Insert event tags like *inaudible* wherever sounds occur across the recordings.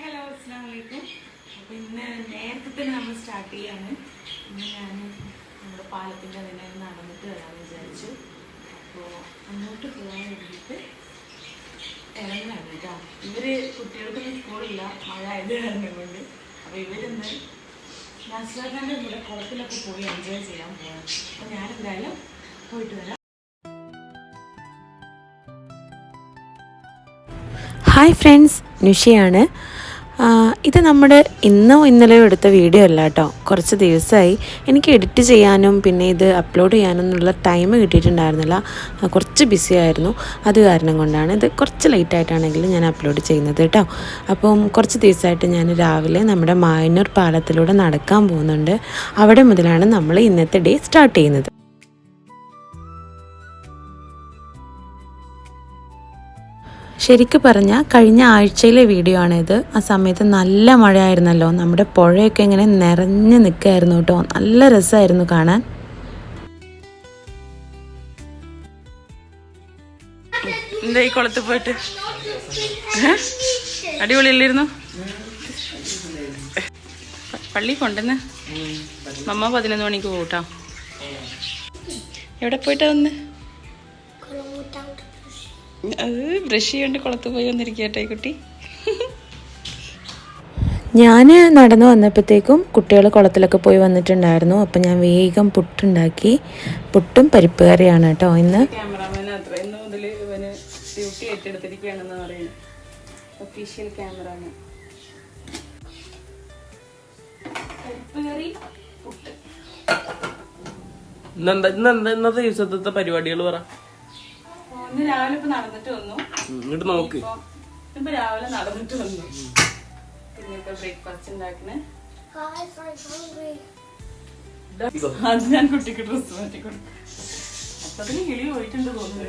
Hello അസ്സാം വലൈക്കും അപ്പോൾ ഇന്ന് നേരത്തെ നമ്മൾ സ്റ്റാർട്ട് ചെയ്യാണ്. ഇന്ന് ഞാൻ നമ്മുടെ പാലത്തിന്റെ അതിനെ നടന്നിട്ട് വരാമെന്ന് വിചാരിച്ചു. അപ്പോൾ അങ്ങോട്ട് പോകാൻ വേണ്ടിയിട്ട് ഇറങ്ങാണ് കേട്ടോ ഇവർ കുട്ടികൾക്കൊന്നും സ്കൂളില്ല മഴ ആയത് കാരണം അപ്പോൾ ഇവരിന്ന് നസ്രാഖാന്റെ കൂടെ കുളത്തിലൊക്കെ പോയി എൻജോയ് ചെയ്യാൻ പോകണം അപ്പോൾ ഞാനെന്തായാലും പോയിട്ട് വരാം. ഹായ് ഫ്രണ്ട്സ് നിഷയാണ് ഇത് നമ്മുടെ ഇന്നോ ഇന്നലെയോ എടുത്ത വീഡിയോ അല്ല കേട്ടോ. കുറച്ച് ദിവസമായി എനിക്ക് എഡിറ്റ് ചെയ്യാനും പിന്നെ ഇത് അപ്ലോഡ് ചെയ്യാനും എന്നുള്ള ടൈം കിട്ടിയിട്ടുണ്ടായിരുന്നില്ല. കുറച്ച് ബിസി ആയിരുന്നു. അത് കാരണം കൊണ്ടാണ് ഇത് കുറച്ച് ലേറ്റ് ആയിട്ടാണെങ്കിലും ഞാൻ അപ്ലോഡ് ചെയ്യുന്നത് കേട്ടോ. അപ്പം കുറച്ച് ദിവസമായിട്ട് ഞാൻ രാവിലെ നമ്മുടെ മായന്നൂർ പാലത്തിലൂടെ നടക്കാൻ പോകുന്നുണ്ട്. അവിടെ മുതലാണ് നമ്മൾ ഇന്നത്തെ ഡേ സ്റ്റാർട്ട് ചെയ്യുന്നത്. ശരിക്ക് പറഞ്ഞാൽ കഴിഞ്ഞ ആഴ്ചയിലെ വീഡിയോ ആണിത്. ആ സമയത്ത് നല്ല മഴയായിരുന്നല്ലോ. നമ്മുടെ പുഴയൊക്കെ ഇങ്ങനെ നിറഞ്ഞു നിൽക്കായിരുന്നു കേട്ടോ. നല്ല രസമായിരുന്നു കാണാൻ. എന്താ ഈ കുളത്ത് പോയിട്ട്? അടിപൊളിയല്ലായിരുന്നു പള്ളി കൊണ്ടുവന്ന് മമ്മ പതിനൊന്ന് മണിക്ക് പോകട്ടോ എവിടെ പോയിട്ടാ വന്ന്? അത് ബ്രഷ് ചെയ്യേണ്ട കുളത്ത് പോയി വന്നിരിക്കട്ടെ കുട്ടി. ഞാൻ നടന്നു വന്നപ്പോഴത്തേക്കും കുട്ടികൾ കുളത്തിലൊക്കെ പോയി വന്നിട്ടുണ്ടായിരുന്നു. അപ്പം ഞാൻ വേഗം പുട്ടുണ്ടാക്കി. പുട്ടും പരിപ്പ് കറിയാണ് കേട്ടോ ഇന്ന്. ഡ്യൂട്ടി ഏറ്റെടുത്തിരിക്കുകയാണെന്ന് പറയുന്നത് ഒഫീഷ്യൽ ക്യാമറാമാൻ. ഇന്നെന്താ ഇന്നെന്താ ഇന്നത്തെ ദിവസത്തെ പരിപാടികൾ പറ. ഒന്ന് രാവിലെ ഇപ്പൊ നടന്നിട്ട് വന്നു. ഇങ്ങോട്ട് നോക്ക്. ഇപ്പൊ രാവിലെ നടന്നിട്ട് വന്നു. പിന്നെ ഇപ്പൊ ബ്രേക്ക്ഫാസ്റ്റ് ഉണ്ടാക്കണേ. അത് ഞാൻ കുട്ടിക്ക് ഡ്രസ് മാറ്റി കൊടുക്കും അപ്പൊ അതിന് കിളി പോയിട്ടുണ്ട് തോന്നുന്നു.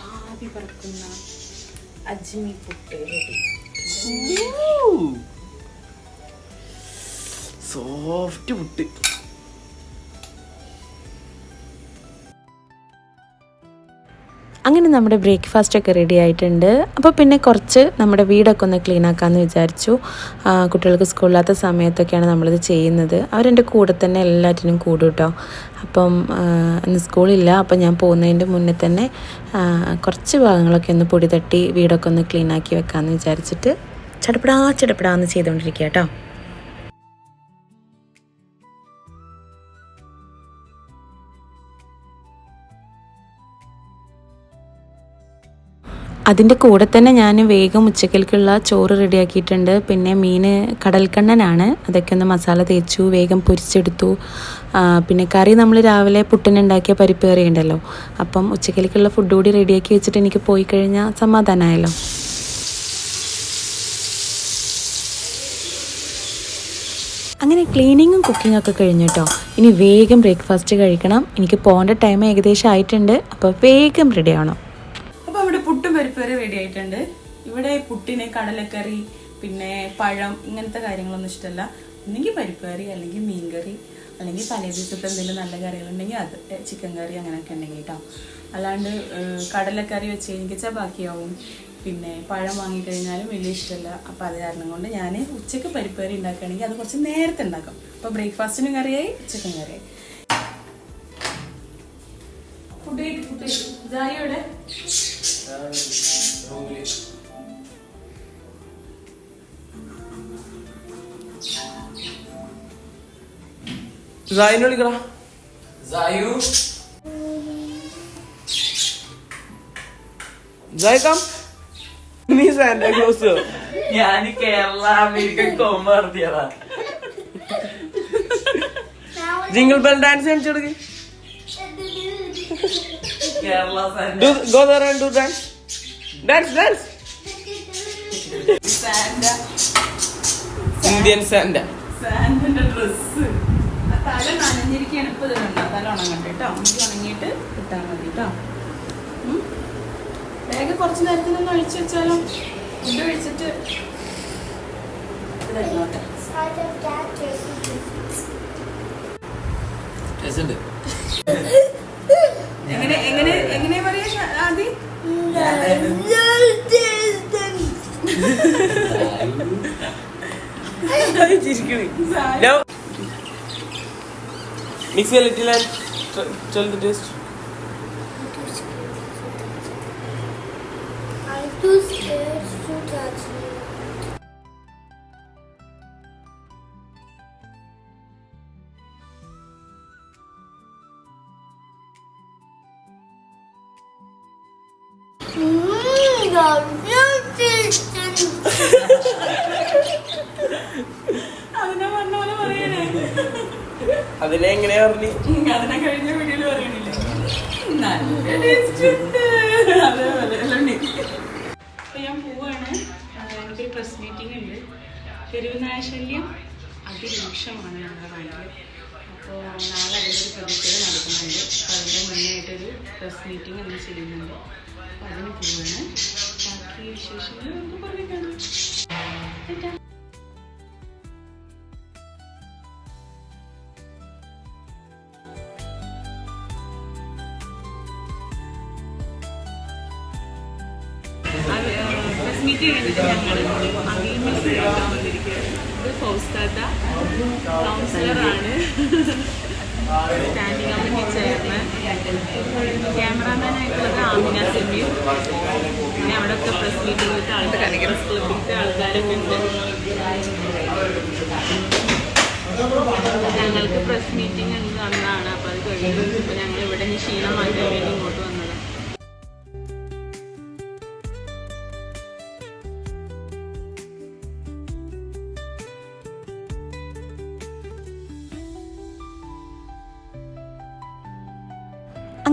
ആദ്യ പറക്കുന്ന അജ്മി പുട്ട് റെഡി. സോഫ്റ്റ് പുട്ട്. അങ്ങനെ നമ്മുടെ ബ്രേക്ക്ഫാസ്റ്റ് ഒക്കെ റെഡി ആയിട്ടുണ്ട്. അപ്പോൾ പിന്നെ കുറച്ച് നമ്മുടെ വീടൊക്കെ ഒന്ന് ക്ലീൻ ആക്കാമെന്ന് വിചാരിച്ചു. കുട്ടികൾക്ക് സ്കൂളില്ലാത്ത സമയത്തൊക്കെയാണ് നമ്മളിത് ചെയ്യുന്നത്. അവരെന്റെ കൂടെ തന്നെ എല്ലാറ്റിനും കൂടും കേട്ടോ അപ്പം ഇന്ന് സ്കൂളില്ല അപ്പം ഞാൻ പോകുന്നതിന്റെ മുന്നേ തന്നെ കുറച്ച് ഭാഗങ്ങളൊക്കെ ഒന്ന് പൊടി തട്ടി വീടൊക്കെ ഒന്ന് ക്ലീൻ ആക്കി വെക്കാമെന്ന് വിചാരിച്ചിട്ട് ചടപ്പടാ ചടപ്പടാന്ന് ചെയ്തുകൊണ്ടിരിക്കുക കേട്ടോ അതിന്റെ കൂടെ തന്നെ ഞാൻ വേഗം ഉച്ചക്കൽക്കുള്ള ചോറ് റെഡിയാക്കിയിട്ടുണ്ട്. പിന്നെ മീൻ കടൽക്കണ്ണനാണ്. അതൊക്കെ ഒന്ന് മസാല തേച്ചു വേഗം പൊരിച്ചെടുത്തു. പിന്നെ കറി നമ്മൾ രാവിലെ പുട്ടിനുണ്ടാക്കിയ പരിപ്പ് കറി ഉണ്ടല്ലോ. അപ്പം ഉച്ചക്കൽക്കുള്ള ഫുഡ് കൂടി റെഡിയാക്കി വെച്ചിട്ട് എനിക്ക് പോയി കഴിഞ്ഞാൽ സമാധാനമായല്ലോ അങ്ങനെ ക്ലീനിങ്ങും കുക്കിംഗ് ഒക്കെ കഴിഞ്ഞു കേട്ടോ ഇനി വേഗം ബ്രേക്ക്ഫാസ്റ്റ് കഴിക്കണം. എനിക്ക് പോകേണ്ട ടൈം ഏകദേശം ആയിട്ടുണ്ട്. അപ്പോൾ വേഗം റെഡി ആവണം. പരിപ്പ് കറി റെഡി ആയിട്ടുണ്ട്. ഇവിടെ പുട്ടിന് കടലക്കറി പിന്നെ പഴം ഇങ്ങനത്തെ കാര്യങ്ങളൊന്നും ഇഷ്ടമല്ല. ഒന്നെങ്കിൽ പരിപ്പ് കറി അല്ലെങ്കിൽ മീൻ കറി അല്ലെങ്കിൽ തലേ ദിവസത്തെ എന്തെങ്കിലും നല്ല കറികളുണ്ടെങ്കിൽ അത് ചിക്കൻ കറി അങ്ങനെയൊക്കെ ഉണ്ടെങ്കിൽ കേട്ടോ അല്ലാണ്ട് കടലക്കറി വെച്ച് കഴിഞ്ഞാൽ ബാക്കിയാവും പിന്നെ പഴം വാങ്ങിക്കഴിഞ്ഞാലും വലിയ ഇഷ്ടമല്ല. അപ്പോൾ അത് കാരണം കൊണ്ട് ഞാൻ ഉച്ചയ്ക്ക് പരിപ്പ് കറി ഉണ്ടാക്കുകയാണെങ്കിൽ അത് കുറച്ച് നേരത്തെ ഉണ്ടാക്കും. അപ്പോൾ ബ്രേക്ക്ഫാസ്റ്റിനും കറിയായി ഉച്ചക്കും കറിയായി. ഫുഡ് ഫുഡ് കഴിക്കും जायू लिख रहा जायू जाय काम? नहीं सैंटा क्लॉस यानी केरला अमेरिका कोमर दिया जिंगल बेल डांस हम चढ़ गई। *laughs* Do, go there and do dance. Dance, dance. Indian Santa. സാൻഡിന്റെ ഡ്രസ് തല നനഞ്ഞിരിക്കുകയാണ് ഇപ്പൊ ഇത് കണ്ടോ? തല ഉണങ്ങട്ടെ കേട്ടോ ഉണങ്ങിയിട്ട് ഇട്ടാൽ മതി കേട്ടോ വേഗം കുറച്ച് നേരത്തിനൊന്ന് ഒഴിച്ചു വെച്ചാലോ? ഫുഡ് കഴിച്ചിട്ട് ഇതായിരുന്നോട്ടെ രസമുണ്ട് అది a little and tell the taste I'm too scared to touch me. അതിനെ എങ്ങനെയാ പറഞ്ഞു? അതിനെ കഴിഞ്ഞ വീഡിയോയിൽ പറയണില്ലേ? നല്ല ടേസ്റ്റ്? അപ്പൊ ഞാൻ പോവാണ്. എനിക്കൊരു പ്രസ് മീറ്റിംഗ് ഉണ്ട്. തെരുവുനായ ശല്യം അതിരൂക്ഷമാണ് ഞങ്ങളുടെ നാട്ടിൽ അപ്പോൾ നാളെ അതിന്റെ ഒരു പ്രതിഷേധം നടക്കുന്നുണ്ട്. അപ്പോൾ അതിന്റെ മുന്നായിട്ടൊരു പ്രസ് മീറ്റിംഗ് നമ്മൾ ചെയ്യുന്നുണ്ട്. അപ്പോൾ അതിന് പോവാണ്. ബാക്കി വിശേഷങ്ങൾ നമുക്ക് പറഞ്ഞു കാണാം ഫൗസ്താത്ത കൗൺസിലറാണ്. Standing committee chairman. ക്യാമറാമാൻ ആയിട്ടുള്ളത് ആമിന സമീർ പിന്നെ അവിടെ ഒക്കെ പ്രസ് മീറ്റിംഗിലത്തെ ആൾക്കാർ പ്രസ് ക്ലബിലത്തെ ആൾക്കാരൊക്കെ ഉണ്ട് ഞങ്ങൾക്ക് പ്രസ് മീറ്റിംഗ് വന്നതാണ്. അപ്പോൾ അത് കഴിഞ്ഞു ഞങ്ങൾ ഇവിടെ ക്ഷീണം മാറ്റാൻ വേണ്ടി ഇങ്ങോട്ട് വന്നതാണ്.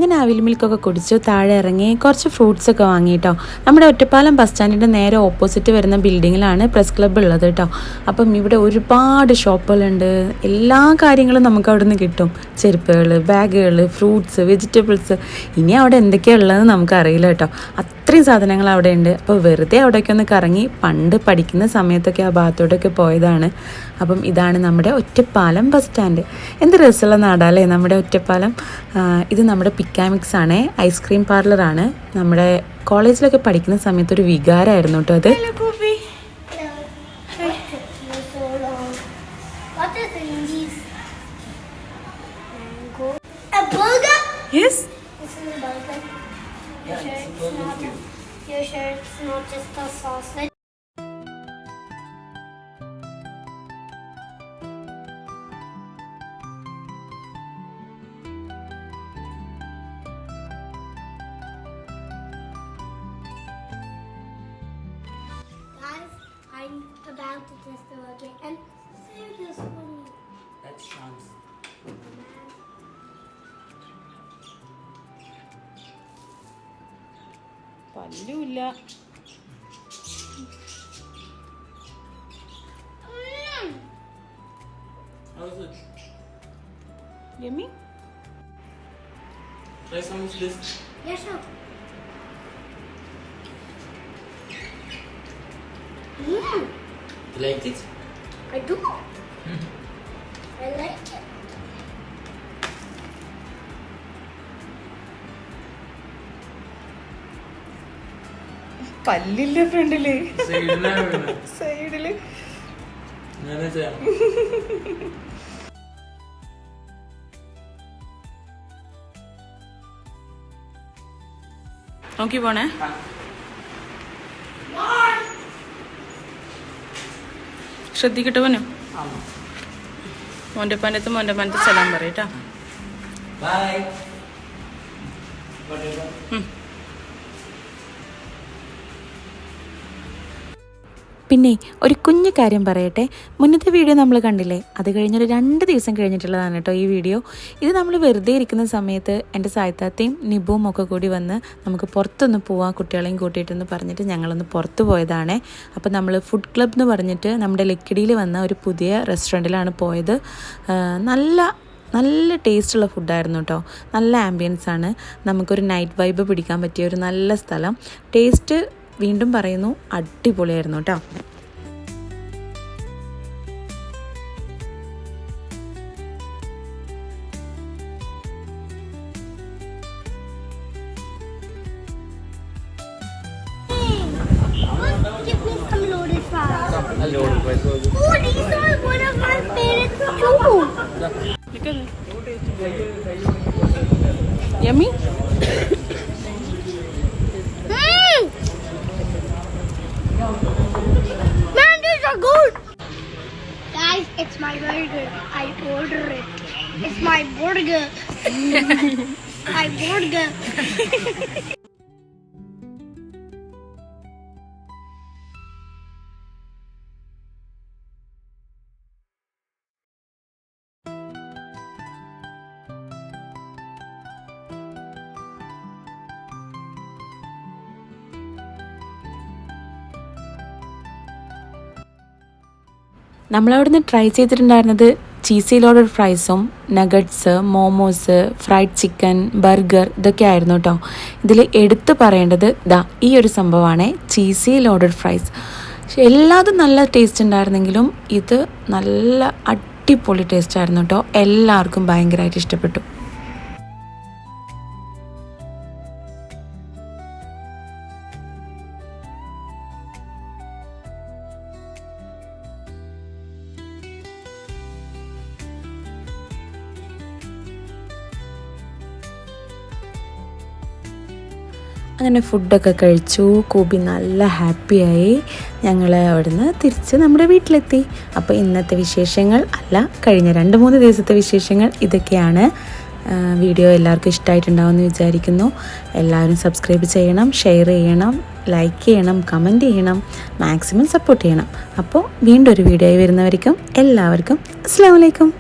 അങ്ങനെ അവിൽ മിൽക്കൊക്കെ കുടിച്ചു താഴെ ഇറങ്ങി കുറച്ച് ഫ്രൂട്ട്സ് ഒക്കെ വാങ്ങിയിട്ടോ നമ്മുടെ ഒറ്റപ്പാലം ബസ് സ്റ്റാൻഡിന്റെ നേരെ ഓപ്പോസിറ്റ് വരുന്ന ബിൽഡിങ്ങിലാണ് പ്രസ് ക്ലബ്ബ് ഉള്ളത് കേട്ടോ അപ്പം ഇവിടെ ഒരുപാട് ഷോപ്പുകളുണ്ട് എല്ലാ കാര്യങ്ങളും നമുക്ക് അവിടെ നിന്ന് കിട്ടും ചെരുപ്പുകൾ ബാഗുകൾ ഫ്രൂട്ട്സ് വെജിറ്റബിൾസ് ഇനി അവിടെ എന്തൊക്കെയാണ് ഉള്ളതെന്ന് നമുക്കറിയില്ല കേട്ടോ അത്രയും സാധനങ്ങൾ അവിടെ ഉണ്ട് അപ്പോൾ വെറുതെ അവിടേക്ക് ഒന്ന് കറങ്ങി പണ്ട് പഠിക്കുന്ന സമയത്തൊക്കെ ആ ഭാഗത്തോട്ടൊക്കെ പോയതാണ്. അപ്പം ഇതാണ് നമ്മുടെ ഒറ്റപ്പാലം ബസ് സ്റ്റാൻഡ്. എന്ത് രസമുള്ള നാടാല്ലേ നമ്മുടെ ഒറ്റപ്പാലം? ഇത് നമ്മുടെ പിക്കാമിക്സ് ആണ്. ഐസ്ക്രീം പാർലറാണ് നമ്മുടെ കോളേജിലൊക്കെ പഠിക്കുന്ന സമയത്ത് ഒരു വികാരമായിരുന്നു കേട്ടോ അത്. Why sure it's not just a sausage. Guys, I'm about to test the burger and save this for me. That's പല്ലുമില്ല Mm. How is it? Yummy Try some of this. Yeah, sure. Mm, You like it? I do. I like it. പല്ലില്ല ഫ്രണ്ടിൽ? സൈഡിൽ. നോക്കി പോണേ. ശ്രദ്ധിക്കട്ടെ പോനു മോന്റെ പനത്ത് മോന്റെ പനത്ത് സ്ഥലം പറയട്ടാ by പിന്നെ ഒരു കുഞ്ഞു കാര്യം പറയട്ടെ. മുന്നത്തെ വീഡിയോ നമ്മൾ കണ്ടില്ലേ? അത് കഴിഞ്ഞൊരു രണ്ട് ദിവസം കഴിഞ്ഞിട്ടുള്ളതാണ് കേട്ടോ ഈ വീഡിയോ. ഇത് നമ്മൾ വെറുതെ ഇരിക്കുന്ന സമയത്ത് എന്റെ സായത്താത്തയും നിബുവും ഒക്കെ കൂടി വന്ന് നമുക്ക് പുറത്തൊന്ന് പോവാം കുട്ടികളെയും കൂട്ടിയിട്ടെന്ന് പറഞ്ഞിട്ട് ഞങ്ങളൊന്ന് പുറത്ത് പോയതാണ്. അപ്പോൾ നമ്മൾ ഫുഡ് ക്ലബ് എന്ന് പറഞ്ഞിട്ട് നമ്മുടെ ലക്കിടിയിൽ വന്ന ഒരു പുതിയ റെസ്റ്റോറന്റിലാണ് പോയത്. നല്ല നല്ല ടേസ്റ്റുള്ള ഫുഡായിരുന്നു കേട്ടോ. നല്ല ആംബിയൻസ് ആണ്. നമുക്കൊരു നൈറ്റ് വൈബ് പിടിക്കാൻ പറ്റിയ ഒരു നല്ല സ്ഥലം. ടേസ്റ്റ് വീണ്ടും പറയുന്നു അടിപൊളിയായിരുന്നു കേട്ടോ Yummy? Guys, it's my burger. I order it. It's my burger. *laughs* my burger. *laughs* നമ്മളവിടുന്ന് try ചെയ്തിട്ടുണ്ടായിരുന്നത് cheesy loaded ഫ്രൈസും nuggets momos fried chicken burger ഇതൊക്കെ ആയിരുന്നു കേട്ടോ ഇതിൽ എടുത്തു പറയേണ്ടത് ദാ ഈ ഒരു സംഭവമാണ് ചീസി ലോഡഡ് ഫ്രൈസ് എല്ലാതും നല്ല ടേസ്റ്റ് ഉണ്ടായിരുന്നെങ്കിലും ഇത് നല്ല അടിപൊളി ടേസ്റ്റ് ആയിരുന്നു കേട്ടോ എല്ലാവർക്കും ഭയങ്കരമായിട്ട് ഇഷ്ടപ്പെട്ടു. അങ്ങനെ ഫുഡൊക്കെ കഴിച്ചു. കൂബി നല്ല ഹാപ്പിയായി ഞങ്ങൾ അവിടുന്ന് തിരിച്ച് നമ്മുടെ വീട്ടിലെത്തി. അപ്പോൾ ഇന്നത്തെ വിശേഷങ്ങൾ അല്ല കഴിഞ്ഞ രണ്ട് മൂന്ന് ദിവസത്തെ വിശേഷങ്ങൾ ഇതൊക്കെയാണ്. വീഡിയോ എല്ലാവർക്കും ഇഷ്ടമായിട്ടുണ്ടാവുമെന്ന് വിചാരിക്കുന്നു. എല്ലാവരും സബ്സ്ക്രൈബ് ചെയ്യണം ഷെയർ ചെയ്യണം ലൈക്ക് ചെയ്യണം കമന്റ് ചെയ്യണം മാക്സിമം സപ്പോർട്ട് ചെയ്യണം. അപ്പോൾ വീണ്ടും ഒരു വീഡിയോ വരുന്നവർക്കും എല്ലാവർക്കും അസ്സാം വലൈക്കും